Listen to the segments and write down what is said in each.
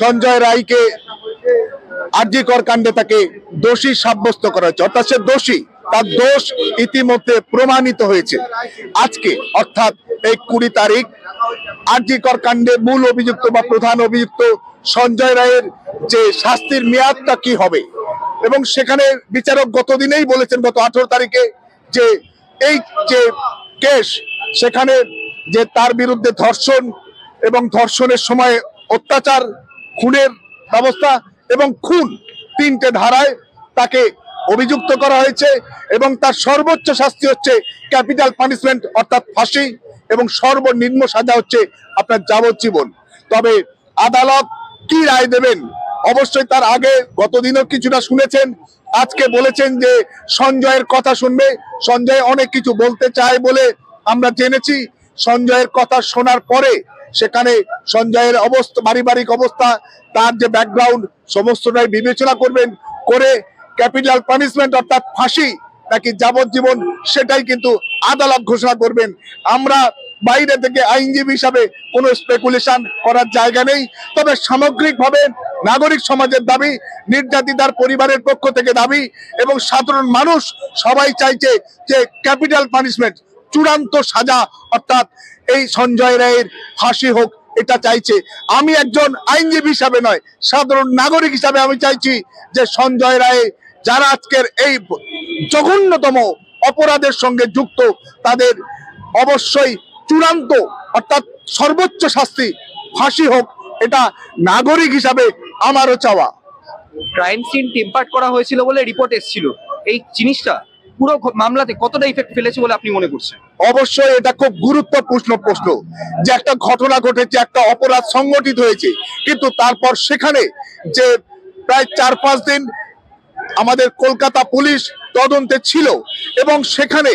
সঞ্জয় রায়কে আরজিকর কাণ্ডে তাকে দোষী সাব্যস্ত করা হয়েছে। অর্থাৎ সে দোষী, তার দোষ ইতিমধ্যে প্রমাণিত হয়েছে। আজকে, অর্থাৎ এই কুড়ি তারিখ আরজিকর কাণ্ডে মূল অভিযুক্ত বা প্রধান অভিযুক্ত সঞ্জয় রায়ের যে শাস্তির মেয়াদটা কি হবে? এবং সেখানে বিচারক গতদিনেই বলেছেন, গত আঠারো তারিখে যে এই যে কেস, সেখানে যে তার বিরুদ্ধে ধর্ষণ এবং ধর্ষণের সময় অত্যাচার, খুনের ব্যবস্থা এবং খুন তিনটে ধারায় তাকে অভিযুক্ত করা হয়েছে এবং তার সর্বোচ্চ শাস্তি হচ্ছে ক্যাপিটাল পানিশমেন্ট, অর্থাৎ ফাঁসি এবং সর্বনিম্ন সাজা হচ্ছে আপনার যাবজ্জীবন। তবে আদালত কি রায় দেবেন? অবশ্যই তার আগে গতদিনও কিছুটা শুনেছেন, আজকে বলেছেন যে সঞ্জয়ের কথা শুনবে। সঞ্জয় অনেক কিছু বলতে চায় বলে আমরা জেনেছি। সঞ্জয়ের কথা শোনার পরে সেখানে সঞ্জয়ের অবস্থা, পারিবারিক অবস্থা, তার যে ব্যাকগ্রাউন্ড সমস্তটাই বিবেচনা করবেন করে ক্যাপিটাল পানিশমেন্ট অর্থাৎ ফাঁসি নাকি যাবজ্জীবন সেটাই কিন্তু আদালত ঘোষণা করবেন। আমরা বাইরে থেকে আইনজীবী হিসাবে কোনো স্পেকুলেশন করার জায়গা নেই। তবে সামগ্রিকভাবে নাগরিক সমাজের দাবি, নির্যাতিতার পরিবারের পক্ষ থেকে দাবি এবং সাধারণ মানুষ সবাই চাইছে যে ক্যাপিটাল পানিশমেন্ট চূড়ান্ত সাজা, অর্থাৎ এই সঞ্জয় রায়ের ফাঁসি হোক, এটা চাইছে। আমি একজন আইনজীবী হিসাবে নয়, সাধারণ নাগরিক হিসাবে আমি চাইছি যে সঞ্জয় রায় যারা আজকের এই জঘন্যতম অপরাধের সঙ্গে যুক্ত, তাদের অবশ্যই চূড়ান্ত, অর্থাৎ সর্বোচ্চ শাস্তি, ফাঁসি হোক, এটা নাগরিক হিসাবে আমারও চাওয়া। ক্রাইম সিন টেম্পার্ড করা হয়েছিল বলে রিপোর্ট এসেছিল। এই জিনিসটা পুরো মামলাতে কতটা ইফেক্ট ফেলেছে বলে আপনি মনে করছেন? অবশ্যই এটা খুব গুরুত্বপূর্ণ প্রশ্ন যে একটা ঘটনা ঘটেছে, একটা অপরাধ সংগঠিত হয়েছে। কিন্তু তারপর সেখানে যে প্রায় চার পাঁচ দিন আমাদের কলকাতা পুলিশ তদন্তে ছিল এবং সেখানে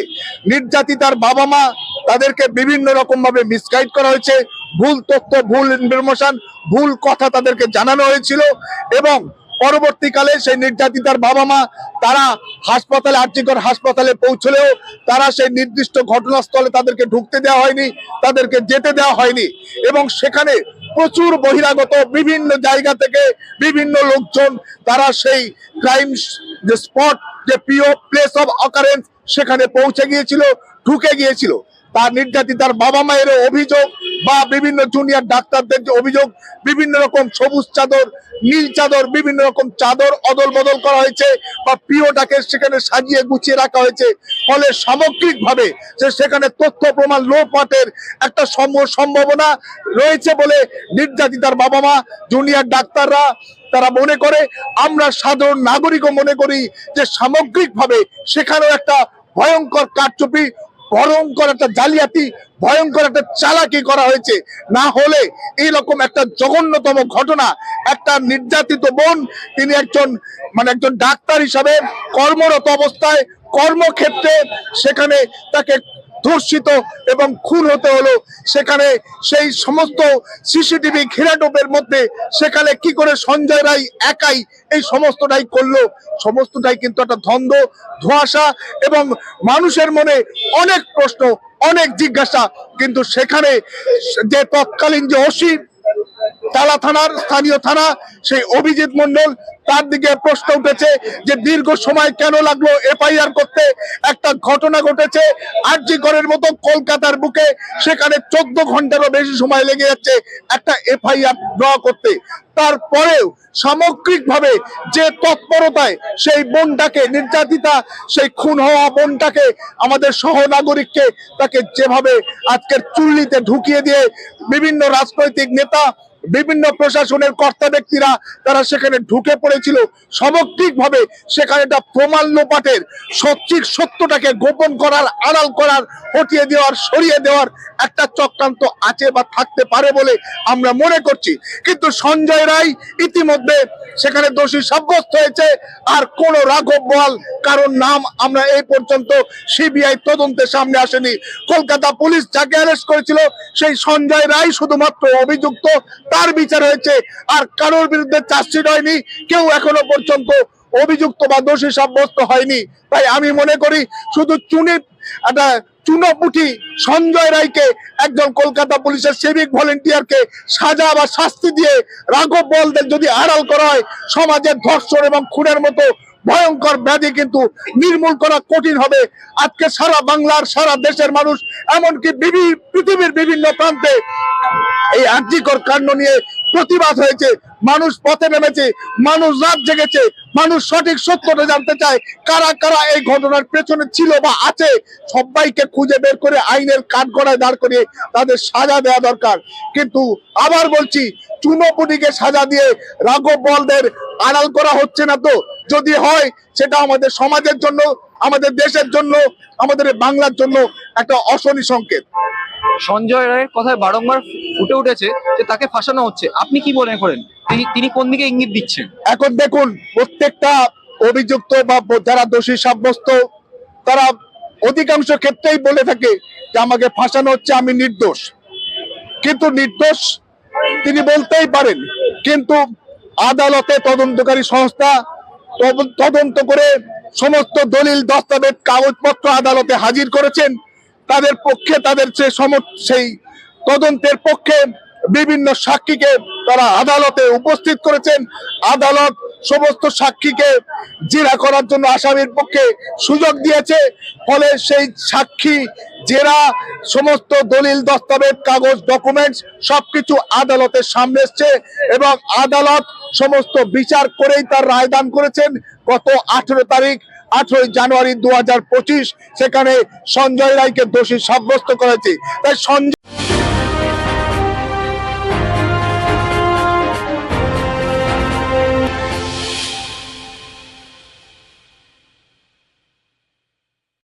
নির্যাতিতার বাবা মা তাদেরকে বিভিন্ন রকম ভাবে মিসগাইড করা হয়েছে। ভুল তথ্য, ভুল ইনফরমেশন ভুল কথা তাদেরকে জানানো হয়েছিল এবং পরবর্তীকালে সেই নির্যাতিতার বাবা মা তারা হাসপাতালে আর্যিকর হাসপাতালে পৌঁছলেও তারা সেই নির্দিষ্ট ঘটনাস্থলে তাদেরকে ঢুকতে দেওয়া হয়নি, তাদেরকে যেতে দেওয়া হয়নি এবং সেখানে প্রচুর বহিরাগত বিভিন্ন জায়গা থেকে বিভিন্ন লোকজন তারা সেই ক্রাইম যে স্পট যে প্রিয় প্লেস অফ অকারেন্স সেখানে পৌঁছে গিয়েছিল, ঢুকে গিয়েছিল। তার নির্যাতিতার বাবা মায়ের অভিযোগ বা বিভিন্ন জুনিয়র ডাক্তারদের যে অভিযোগ, বিভিন্ন রকম সবুজ চাদর, নীল চাদর, বিভিন্ন রকম চাদর অদল বদল করা হয়েছে বা প্রিয়টাকে সেখানে সাজিয়ে গুছিয়ে রাখা হয়েছে। ফলে সামগ্রিকভাবে যে সেখানে তথ্য প্রমাণ লোপাটের একটা সম্ভ- সম্ভাবনা রয়েছে বলে নির্যাতিতার বাবা মা জুনিয়র ডাক্তাররা তারা মনে করে। আমরা সাধারণ নাগরিকও মনে করি যে সামগ্রিকভাবে সেখানেও একটা ভয়ঙ্কর কারচুপি ভয়ঙ্কর একটা জালিয়াতি, ভয়ঙ্কর একটা চালাকি করা হয়েছে। না হলে এইরকম একটা জঘন্যতম ঘটনা, একটা নির্যাতিত বোন, তিনি একজন মানে একজন ডাক্তার হিসাবে কর্মরত অবস্থায় কর্মক্ষেত্রে সেখানে তাকে ধর্ষিত এবং খুন হতে হলো, সেখানে সেই সমস্ত সিসিটিভি ঘেরাটোপের মধ্যে সেখানে কি করে সঞ্জয় রায় একাই এই সমস্তটাই করল, সমস্তটাই কিন্তু একটা ধন্দ, ধোঁয়াশা এবং মানুষের মনে অনেক প্রশ্ন, অনেক জিজ্ঞাসা। কিন্তু সেখানে যে তৎকালীন যে ওসি, তালা থানার স্থানীয় থানা, সেই অভিজিৎ মন্ডল তার দিকে প্রশ্ন উঠেছে যে দীর্ঘ সময় কেন লাগল এফআইআর করতে? একটা ঘটনা ঘটেছে আরজি করের মতো কলকাতার বুকে। সেখানে চোদ্দ ঘন্টারও বেশি সময় লেগে যাচ্ছে একটা এফআইআর ড্র করতে। তারপরেও সামগ্রিকভাবে যে তৎপরতায় সেই বোনটাকে, নির্যাতিতা, সেই খুন হওয়া বোনটাকে আমাদের সহনাগরিককে তাকে যেভাবে আজকের চুল্লিতে ঢুকিয়ে দিয়ে বিভিন্ন রাজনৈতিক নেতা বিভিন্ন প্রশাসনের কর্তা ব্যক্তিরা তারা সেখানে ঢুকে পড়েছিল। সামগ্রিকভাবে সেখানে একটা প্রমাণ লোপাটের সত্যিক সত্যটাকে গোপন করার, আড়াল করার, হটিয়ে দেওয়ার, সরিয়ে দেওয়ার একটা চক্রান্ত আছে বা থাকতে পারে বলে আমরা মনে করছি। কিন্তু সঞ্জয় রায় ইতিমধ্যে সেখানে দোষী সাব্যস্ত হয়েছে। আর কোন রাঘব বল কারণ নাম আমরা এই পর্যন্ত সিবিআই তদন্তের সামনে আসেনি। কলকাতা পুলিশ যাকে অ্যারেস্ট করেছিল, সেই সঞ্জয় রায় শুধুমাত্র অভিযুক্ত, তার বিচার হয়েছে। আর কারোর বিরুদ্ধে চার্জশিট হয়নি, কেউ এখনও পর্যন্ত অভিযুক্ত বা দোষী সাব্যস্ত হয়নি। তাই আমি মনে করি, শুধু চুনি একটা চুনোপুটি সঞ্জয় রায়কে একজন কলকাতা পুলিশের সিভিক ভলেন্টিয়ারকে সাজা বা শাস্তি দিয়ে রাঘব বলদের যদি আড়াল করা হয়, সমাজের ধর্ষণ এবং খুনের মতো ভয়ঙ্কর ব্যাধি কিন্তু নির্মূল করা কঠিন হবে। আজকে সারা বাংলার, সারা দেশের মানুষ, এমনকি পৃথিবীর বিভিন্ন প্রান্তে এই আর্যিকর কাণ্ড নিয়ে প্রতিবাদ হয়েছে। মানুষ পথে নেমেছে, মানুষ রাত জেগেছে, মানুষ সঠিক সত্যটা জানতে চায়, কারা কারা এই ঘটনার পেছনে ছিল বা আছে, সবাইকে খুঁজে বের করে আইনের কাঠগড়ায় দাঁড় করিয়ে তাদের সাজা দেওয়া দরকার। কিন্তু আবার বলছি, চুনোপুটিকে সাজা দিয়ে রাঘব বলদের আড়াল করা হচ্ছে না তো? যদি হয়, সেটা আমাদের সমাজের জন্য, আমাদের দেশের জন্য, আমাদের বাংলার জন্য একটা অশনি সংকেত। সঞ্জয় রায়ের কথায় বারংবার ফুটে উঠেছে যে তাকে ফাঁসানো হচ্ছে। আপনি কি মনে করেন? তিনি কোন দিকে ইঙ্গিত দিচ্ছেন? এখন দেখুন, প্রত্যেকটা অভিযুক্ত বা যারা দোষী সাব্যস্ত, তারা অধিকাংশ ক্ষেত্রেই বলে থাকে যে আমাকে ফাঁসানো হচ্ছে, আমি নির্দোষ। কিন্তু নির্দোষ তিনি বলতেই পারেন, কিন্তু আদালতে তদন্তকারী সংস্থা তদ- তদন্ত করে সমস্ত দলিল, দস্তাবেজ, কাগজপত্র আদালতে হাজির করেছেন। তাদের পক্ষে, তাদের সম সেই তদন্তের পক্ষে বিভিন্ন সাক্ষীকে তারা আদালতে উপস্থিত করেছেন। আদালত সমস্ত সাক্ষীকে জেরা করার জন্য আসামির পক্ষে সুযোগ দিয়েছে। ফলে সেই সাক্ষী, জেরা, সমস্ত দলিল, দস্তাবেজ, কাগজ, ডকুমেন্টস সবকিছু আদালতের সামনে এসছে এবং আদালত সমস্ত বিচার করেই তার রায়দান করেছেন। গত আঠেরো তারিখ আঠেরোই জানুয়ারি দু হাজার পঁচিশ সেখানে সঞ্জয় রায়কে দোষী সাব্যস্ত করেছে। তাই সঞ্জয়